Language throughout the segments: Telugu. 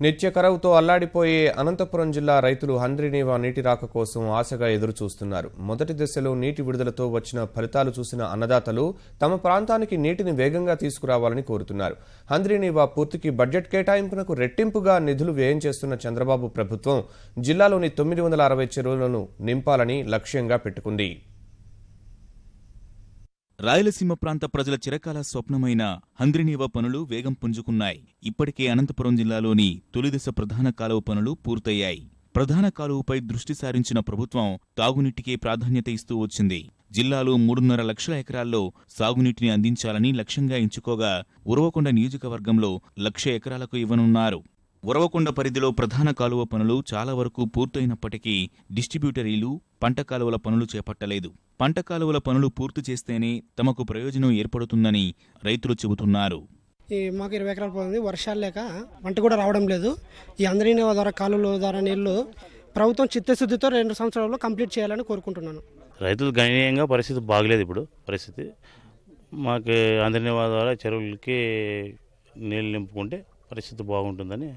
నిత్య కరవుతో అల్లాడిపోయే అనంతపురం జిల్లా రైతులు హంద్రీనీవా నీటి రాక కోసం ఆశగా ఎదురుచూస్తున్నారు. మొదటి దశలో నీటి విడుదలతో వచ్చిన ఫలితాలు చూసిన అన్నదాతలు తమ ప్రాంతానికి నీటిని వేగంగా తీసుకురావాలని కోరుతున్నారు. హంద్రీనీవా పూర్తికి బడ్జెట్ కేటాయింపునకు రెట్టింపుగా నిధులు వ్యయం చేస్తున్న చంద్రబాబు ప్రభుత్వం జిల్లాలోని తొమ్మిది వందల అరవై చెరువులను నింపాలని లక్ష్యంగా పెట్టుకుంది. రాయలసీమ ప్రాంత ప్రజల చిరకాల స్వప్నమైన హంద్రినీవ పనులు వేగం పుంజుకున్నాయి. ఇప్పటికే అనంతపురం జిల్లాలోని తొలిదశ ప్రధాన కాలువ పనులు పూర్తయ్యాయి. ప్రధాన కాలువపై దృష్టి సారించిన ప్రభుత్వం తాగునీటికే ప్రాధాన్యత ఇస్తూ వచ్చింది. జిల్లాలో మూడున్నర లక్షల ఎకరాల్లో సాగునీటిని అందించాలని లక్ష్యంగా ఎంచుకోగా ఉరవకొండ నియోజకవర్గంలో లక్ష ఎకరాలకు ఇవ్వనున్నారు. ఉరవకొండ పరిధిలో ప్రధాన కాలువ పనులు చాలా వరకు పూర్తయినప్పటికీ డిస్ట్రిబ్యూటరీలు పంట కాలువల పనులు చేపట్టలేదు. పంట కాలువల పనులు పూర్తి చేస్తేనే తమకు ప్రయోజనం ఏర్పడుతుందని రైతులు చెబుతున్నారు. ఈ మాకు ఇరవై ఎకరాలు పోయింది వర్షాలు లేక పంట కూడా రావడం లేదు. ఈ అందరి ద్వారా కాలువల ద్వారా నీళ్ళు ప్రభుత్వం చిత్తశుద్ధితో రెండు సంవత్సరాల్లో కంప్లీట్ చేయాలని కోరుకుంటున్నాను. రైతులు గణనీయంగా పరిస్థితి బాగలేదు ఇప్పుడు పరిస్థితి. మాకు అందరినీ ద్వారా చెరువులకి నీళ్ళు నింపుకుంటే పరిస్థితి బాగుంటుందని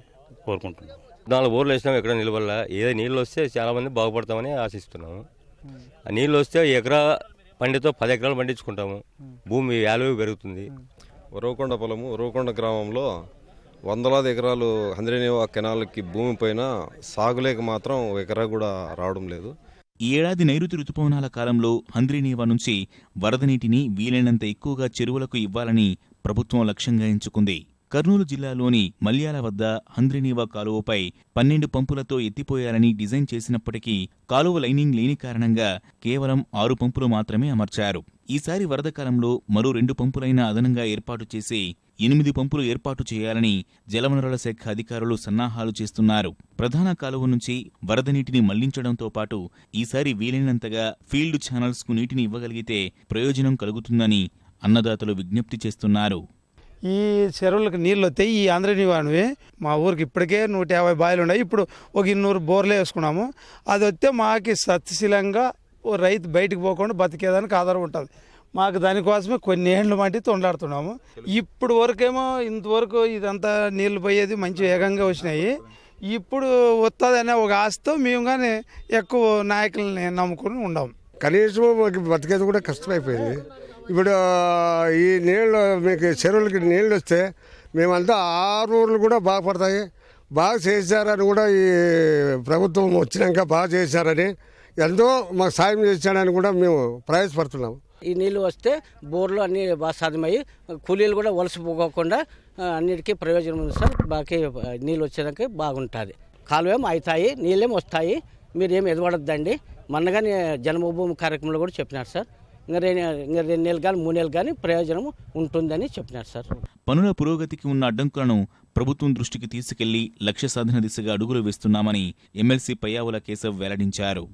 కోరుకుంటున్నాం. నాలుగు బోర్లు వేసినాం ఎక్కడ నిలబడలే. ఏదో నీళ్ళు వస్తే చాలా మంది బాగుపడతామని ఆశిస్తున్నాము. ఆ నీళ్ళు వస్తే ఎకరా పండితో పది ఎకరాలు పండించుకుంటాము. భూమి వాల్యూ పెరుగుతుంది. ఉరవకొండ పొలము ఉరవకొండ గ్రామంలో వందలాది ఎకరాలు హంద్రీనివా కెనాల్కి భూమి పైన సాగులేక మాత్రం ఎకరా కూడా రావడం లేదు. ఈ ఏడాది నైరుతి రుతుపవనాల కాలంలో హంద్రీనీవా నుంచి వరద నీటిని వీలైనంత ఎక్కువగా చెరువులకు ఇవ్వాలని ప్రభుత్వం లక్ష్యంగా ఎంచుకుంది. కర్నూలు జిల్లాలోని మల్యాల వద్ద హంద్రినీవా కాలువపై పన్నెండు పంపులతో ఎత్తిపోయాలని డిజైన్ చేసినప్పటికీ కాలువ లైనింగ్ లేని కారణంగా కేవలం ఆరు పంపులు మాత్రమే అమర్చారు. ఈసారి వరద కాలంలో మరో రెండు పంపులైన అదనంగా ఏర్పాటు చేసి ఎనిమిది పంపులు ఏర్పాటు చేయాలని జలవనరుల శాఖ అధికారులు సన్నాహాలు చేస్తున్నారు. ప్రధాన కాలువ నుంచి వరద నీటిని మళ్ళించడంతో పాటు ఈసారి వీలైనంతగా ఫీల్డ్ ఛానల్స్కు నీటిని ఇవ్వగలిగితే ప్రయోజనం కలుగుతుందని అన్నదాతలు విజ్ఞప్తి చేస్తున్నారు. ఈ చెరువులకు నీళ్ళు వస్తాయి ఈ ఆంధ్రనివానివి మా ఊరికి ఇప్పటికే నూట యాభై బావిలు ఉన్నాయి. ఇప్పుడు ఒక ఇన్నూరు బోర్లే వేసుకున్నాము. అది వస్తే మాకు సత్యశీలంగా ఓ రైతు బయటికి పోకుండా బతికేదానికి ఆధారం ఉంటుంది. మాకు దానికోసమే కొన్ని ఏళ్ళు మాటి తొండాడుతున్నాము ఇప్పుడు వరకేమో ఇంతవరకు ఇదంతా నీళ్ళు పోయేది మంచి వేగంగా వచ్చినాయి. ఇప్పుడు వస్తుందనే ఒక ఆశతో మేము కానీ ఎక్కువ నాయకుల్ని నమ్ముకుని ఉండము కనీసం బతికేది కూడా కష్టమైపోయింది. ఇప్పుడు ఈ నీళ్ళు మీకు చెరువులకి నీళ్ళు వస్తే మేమంతా ఆరు ఊర్లు కూడా బాగుపడతాయి. బాగా చేశారని కూడా ఈ ప్రభుత్వం వచ్చినాక బాగా చేశారని ఎంతో మాకు సాయం చేశాడని కూడా మేము ప్రయాసపడుతున్నాం. ఈ నీళ్ళు వస్తే బోర్లు అన్ని బాగా సాధ్యమయ్యి కూలీలు కూడా వలసపోకోకుండా అన్నిటికీ ప్రయోజనం ఉంది సార్. బాకీ నీళ్ళు వచ్చేదానికి బాగుంటుంది. కాలువేం అవుతాయి నీళ్ళేం వస్తాయి మీరు ఏం ఎదవడద్దండి మొన్నగానే జన్మభూమి కార్యక్రమంలో కూడా చెప్పినారు సార్. ఇంకా రెండు ఇంకా రెండు నెలలు కానీ మూడు నెలలు కానీ ప్రయోజనం ఉంటుందని చెప్పినారు సార్. పనుల పురోగతికి ఉన్న అడ్డంకులను ప్రభుత్వం దృష్టికి తీసుకెళ్ళి లక్ష్య సాధన దిశగా అడుగులు వేస్తున్నామని ఎమ్మెల్సీ పయ్యావుల కేశవ్ వెల్లడించారు.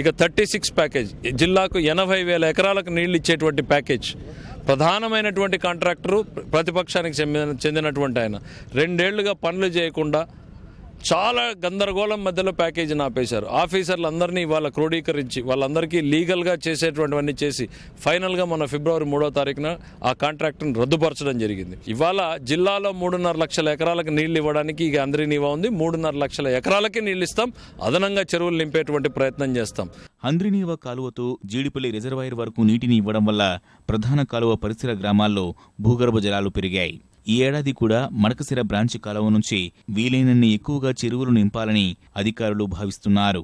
ఇక థర్టీ సిక్స్ ప్యాకేజ్ జిల్లాకు ఎనభై వేల ఎకరాలకు నీళ్ళు ఇచ్చేటువంటి ప్యాకేజ్ ప్రధానమైనటువంటి కాంట్రాక్టరు ప్రతిపక్షానికి చెందిన చెందినటువంటి ఆయన. రెండేళ్ళుగా పనులు చేయకుండా చాలా గందరగోళం మధ్యలో ప్యాకేజీని ఆపేశారు. ఆఫీసర్లు అందరినీ వాళ్ళ క్రోడీకరించి వాళ్ళందరికీ లీగల్గా చేసేటువంటివన్నీ చేసి ఫైనల్గా మన ఫిబ్రవరి మూడో తారీఖున ఆ కాంట్రాక్ట్ను రద్దుపరచడం జరిగింది. ఇవాళ జిల్లాలో మూడున్నర లక్షల ఎకరాలకు నీళ్ళు ఇవ్వడానికి ఇక అందరి నీవా ఉంది. మూడున్నర లక్షల ఎకరాలకి నీళ్ళు ఇస్తాం. అదనంగా చెరువులు నింపేటువంటి ప్రయత్నం చేస్తాం. అంద్రినీవ కాలువతో జీడిపల్లి రిజర్వాయర్ వరకు నీటిని ఇవ్వడం వల్ల ప్రధాన కాలువ పరిసర గ్రామాల్లో భూగర్భ జలాలు పెరిగాయి. ఈ ఏడాది కూడా మడకసిర బ్రాంచి కాలువ నుంచి వీలైనన్ని ఎక్కువగా చెరువులు నింపాలని అధికారులు భావిస్తున్నారు.